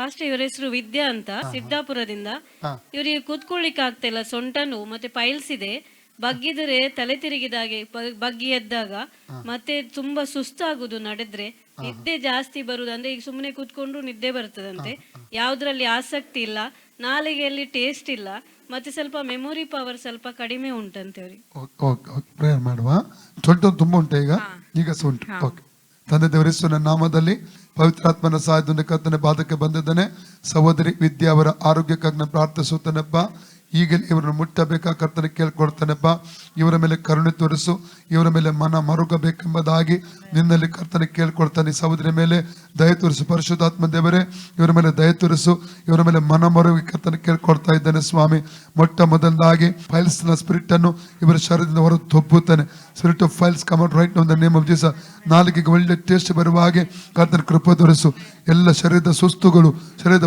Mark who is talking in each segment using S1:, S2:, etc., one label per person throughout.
S1: Fast ಇವರ ಹೆಸರು ವಿದ್ಯಾ ಅಂತ ಸಿದ್ದಾಪುರದಿಂದ. ಇವರಿಗೆ ಕೂತ್ಕೊಳ್ಳಿಕ್ಕೆ ಆಗ್ತಾ ಇಲ್ಲ ಸೊಂಟ ನೋವು ಮತ್ತೆ ಪೈಲ್ಸ್ ಇದೆ. ಬಗ್ಗಿದ್ರೆ ತಲೆ ತಿರುಗಿದಾಗೆ ಬಗ್ಗಿ ಎದ್ದಾಗ ಮತ್ತೆ ತುಂಬಾ ಸುಸ್ತಾಗುದು ನಡೆದ್ರೆ. ನಿದ್ದೆ ಜಾಸ್ತಿ ಬರುದು ಅಂದ್ರೆ ಈಗ ಸುಮ್ಮನೆ ಕೂತ್ಕೊಂಡ್ರು ನಿದ್ದೆ ಬರ್ತದಂತೆ. ಯಾವ್ದ್ರಲ್ಲಿ ಆಸಕ್ತಿ ಇಲ್ಲ ನಾಲಿಗೆಯಲ್ಲಿ ಟೇಸ್ಟ್ ಇಲ್ಲ ಮತ್ತೆ ಸ್ವಲ್ಪ ಮೆಮೊರಿ ಪವರ್ ಸ್ವಲ್ಪ ಕಡಿಮೆ ಉಂಟಂತೆ ಅವ್ರಿಗೆ.
S2: ಪ್ರೇಯರ್ ಮಾಡುವ. ಸೊಂಟ ತುಂಬಾ ಉಂಟು ಈಗ? ಈಗ ಸೊಂಟ. ಓಕೆ ತಂದೆ ದೇವರಿಸುವ ನಾಮದಲ್ಲಿ ಪವಿತ್ರಾತ್ಮನ ಸಹಾಯದಿಂದ ಕರ್ತನೆ ಬಾಧಕ್ಕೆ ಬಂದಿದ್ದಾನೆ. ಸಹೋದರಿ ವಿದ್ಯಾ ಅವರ ಆರೋಗ್ಯಕ್ಕಾಗಿ ಪ್ರಾರ್ಥಿಸುತ್ತೇನಪ್ಪ. ಈಗಲೇ ಇವರನ್ನು ಮುಟ್ಟಬೇಕಾ? ಕರ್ತನೆ ಕೇಳ್ಕೊಡ್ತಾನೆಪ್ಪ ಇವರ ಮೇಲೆ ಕರುಣೆ ತೋರಿಸು. ಇವರ ಮೇಲೆ ಮನ ಮರುಗಬೇಕೆಂಬುದಾಗಿ ನಿನ್ನಲ್ಲಿ ಕರ್ತನೆ ಕೇಳ್ಕೊಡ್ತಾನೆ ಸಹೋದರಿ ಮೇಲೆ ದಯ ತೋರಿಸು. ಪರಿಶುದ್ಧಾತ್ಮ ದೇವರೇ, ಇವರ ಮೇಲೆ ದಯ ತೋರಿಸು. ಇವರ ಮೇಲೆ ಮನ ಮರುಗಿ ಕರ್ತನೆ ಕೇಳ್ಕೊಡ್ತಾ ಇದ್ದಾನೆ ಸ್ವಾಮಿ. ಮೊಟ್ಟ ಮೊದಲಾಗಿ ಫೈಲ್ಸ್ನ ಸ್ಪಿರಿಟ್ ಅನ್ನು ಇವರ ಶರೀರದಿಂದ ಹೊರ ತೊಬ್ಬುತ್ತಾನೆ. Spirit of files come out ರೈಟ್ನ name of Jesus ನಾಲಿಗೆಗೆ ಒಳ್ಳೆ ಟೇಸ್ಟ್ ಬರುವ ಹಾಗೆ ಕರ್ತನ ಕೃಪೆ ತೋರಿಸು. ಎಲ್ಲ ಶರೀರದ ಸುಸ್ತುಗಳು, ಶರೀರದ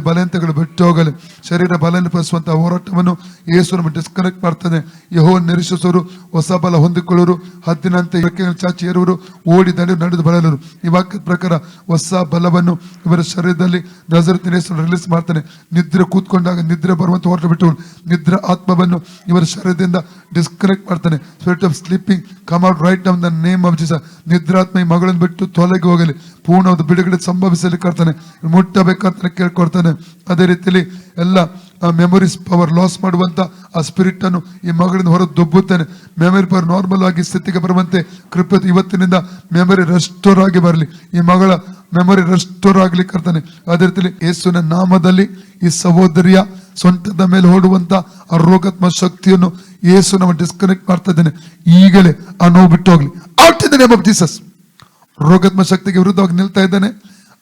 S2: ಬಿಟ್ಟು ಹೋಗಲಿ ಶರೀರ ಬಲಪಡಿಸುವಂತಹ ಹೋರಾಟವನ್ನು ಯೇಸು ನಮ್ಮ ಡಿಸ್ಕನೆಕ್ಟ್ ಮಾಡ್ತಾನೆ ಯಹೋ ನಿರೀಕ್ಷಿಸೋರು ಹೊಸ ಬಲ ಹೊಂದಿಕೊಳ್ಳೋರು ಹತ್ತಿನಂತೆ ಚಾಚಿ ಏರುವರು. ಓಡಿ ದಂಡ ನಡೆದು ಬರಲರು ಈ ವಾಕ್ಯದ ಪ್ರಕಾರ ಹೊಸ ಬಲವನ್ನು ಇವರ ಶರೀರದಲ್ಲಿ ನಜರತ್ತಿನ ರಿಲೀಸ್ ಮಾಡ್ತಾನೆ. ನಿದ್ರೆ ಕೂತ್ಕೊಂಡಾಗ ನಿದ್ರೆ ಬರುವಂತ ಹೊರಟು ಬಿಟ್ಟು ನಿದ್ರೆ ಆತ್ಮವನ್ನು ಇವರ ಶರೀರದಿಂದ ಡಿಸ್ಕನೆಕ್ಟ್ ಮಾಡ್ತಾನೆ. Spirit of sleeping come out right ನಮ್ ದ ನೇಮ್ ಆಫ್ ನಿದ್ರಾ ನಿದ್ರಾತ್ಮ ಈ ಮಗಳನ್ನು ಬಿಟ್ಟು ತೊಲೆಗೆ ಹೋಗಲಿ. ಪೂರ್ಣವಾದ ಬಿಡುಗಡೆ ಸಂಭವಿಸಲಿ ಕರ್ತಾನೆ. ಮುಟ್ಟಬೇಕಂತ ಕೇಳ್ಕೊಡ್ತಾನೆ. ಅದೇ ರೀತಿಯಲ್ಲಿ ಎಲ್ಲ ಮೆಮೊರೀಸ್ ಪವರ್ ಲಾಸ್ ಮಾಡುವಂಥ ಆ ಸ್ಪಿರಿಟ್ ಅನ್ನು ಈ ಮಗಳಿಂದ ಹೊರ ದೊಬ್ಬುತ್ತಾನೆ. ಮೆಮೊರಿ ಪವರ್ ನಾರ್ಮಲ್ ಆಗಿ ಸ್ಥಿತಿಗೆ ಬರುವಂತೆ ಕೃಪೆ ಇವತ್ತಿನಿಂದ ಮೆಮೊರಿ ರೆಸ್ಟೋರ್ ಆಗಿ ಬರಲಿ. ಈ ಮಗಳ ಮೆಮೊರಿ ರೆಸ್ಟೋರ್ ಆಗಲಿ ಕರ್ತಾನೆ. ಅದೇ ರೀತಿಯಲ್ಲಿ ಯೇಸುವಿನ ನಾಮದಲ್ಲಿ ಈ ಸಹೋದರಿಯ ಸ್ವಂತದ ಮೇಲೆ ಓಡುವಂತ ಆ ರೋಗಾತ್ಮ ಶಕ್ತಿಯನ್ನು ಯೇಸು ನಮ್ಮ ಡಿಸ್ಕನೆಕ್ಟ್ ಮಾಡ್ತಾ ಇದ್ದೇನೆ. ಈಗಲೇ ಆ ನೋವು ಬಿಟ್ಟು ಹೋಗ್ಲಿ. ಔಟ್ ಇನ್ ನೇಮ್ ಜೀಸಸ್ ರೋಗಾತ್ಮ ಶಕ್ತಿಗೆ ವಿರುದ್ಧವಾಗಿ ನಿಲ್ತಾ ಇದ್ದಾನೆ.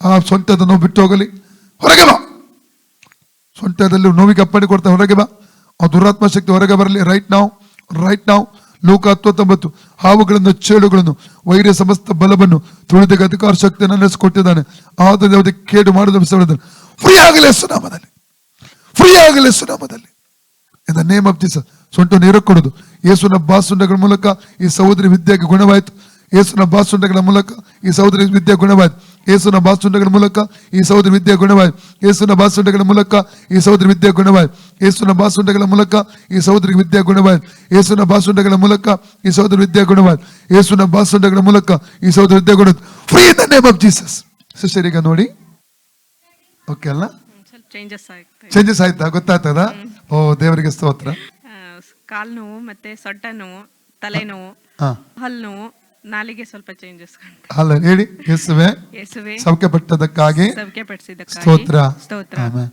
S2: ಆ ಸ್ವಂತದ ನೋವು ಬಿಟ್ಟು ಹೋಗಲಿ. ಹೊರಗೆ ಬಾ. ಸೊಂಟದಲ್ಲಿ ನೋವಿಗೆ ಅಪ್ಪಣೆ ಕೊಡ್ತಾ ಹೊರಗೆ ಬಾ. ಆ ದುರಾತ್ಮ ಶಕ್ತಿ ಹೊರಗೆ ಬರಲಿ ರೈಟ್ ನಾವು ರೈಟ್ ನಾವು ಲೋಕ ಹತ್ತೊಂಬತ್ತು, ಹಾವುಗಳನ್ನು, ಚೇಳುಗಳನ್ನು, ವೈರ್ಯ ಸಮಸ್ತ ಬಲವನ್ನು ತುಳಿದಕ್ಕೆ ಅಧಿಕಾರ ಶಕ್ತಿಯನ್ನು ನಡೆಸಿಕೊಟ್ಟಿದ್ದಾನೆ. ಆದರೆ ಯಾವುದೇ ಕೇಡು ಮಾಡಿದ ಫ್ರೀ ಆಗಲಿ ಸುನಾಮದಲ್ಲಿ ಫ್ರೀ ಆಗಲಿ ಸುನಾಮದಲ್ಲಿ ಇನ್ ನೇಮ್ ಆಫ್ ದಿಸ್ ಸೊಂಟ ನೀರು ಕೊಡೋದು. ಯೇಸುನ ಬಾಸುಂಡಗಳ ಮೂಲಕ ಈ ಸಹೋದರಿ ವಿದ್ಯೆಗೆ ಗುಣವಾಯಿತು. ಯೇಸುನ ಬಾಸುಂಡಗಳ ಮೂಲಕ ಈ ಸಹೋದರಿ ವಿದ್ಯೆ ಗುಣವಾಯಿತು. ಯೇಸುನ ಬಾಸುಂಡಗಳ ಮೂಲಕ ಈ ಸಹೋದರಿ ವಿದ್ಯೆ ಗುಣವಾಯ್. ಯೇಸುನ ಬಾಸುಂಡಗಳ ಮೂಲಕ ಈ ಸಹೋದರಿ ವಿದ್ಯೆ ಗುಣವಾಯ್. ಯೇಸುನ ಬಾಸುಂಡಗಳ ಮೂಲಕ ಈ ಸಹೋದರಿ ವಿದ್ಯೆ ಗುಣವಾಯ್. ಯೇಸುನ ಬಾಸುಂಡಗಳ ಮೂಲಕ ಈ ಸಹೋದರಿ ವಿದ್ಯೆ ಗುಣವಾಯ್. ಯೇಸುನ ಬಾಸುಂಡಗಳ ಮೂಲಕ ಈ ಸಹೋದರಿ ವಿದ್ಯೆ ಗುಣ free in the name of Jesus sister ಈಗ ನೋಡಿ. ಓಕೆ ಅಲ್ಲ?
S3: ಚೇಂಜಸ್
S2: ಆಯ್ತಾ. ಗೊತ್ತಾಗ್ತದ? ಓ ದೇವರಿಗೆ ಸ್ತೋತ್ರ.
S3: ಕಾಲು ನೋವು ಮತ್ತೆ ಸೊಟ್ಟ ನೋವು ತಲೆನೋವು
S2: ಹಾ.
S3: ಹಲ್ಲು ನೋವು ನಾಲಿಗೆ ಸ್ವಲ್ಪ ಚೇಂಜಸ್
S2: ಅಲ್ಲ ಹೇಳಿ ಯೇಸುವೆ ಪಟ್ಟದಕ್ಕಾಗಿ
S3: ಸೌಖ್ಯ ಪಡಿಸಿದ್ದಕ್ಕಾಗಿ
S2: ಸ್ತೋತ್ರ.
S3: ಸ್ತೋತ್ರ.
S2: ಆಮೆನ್.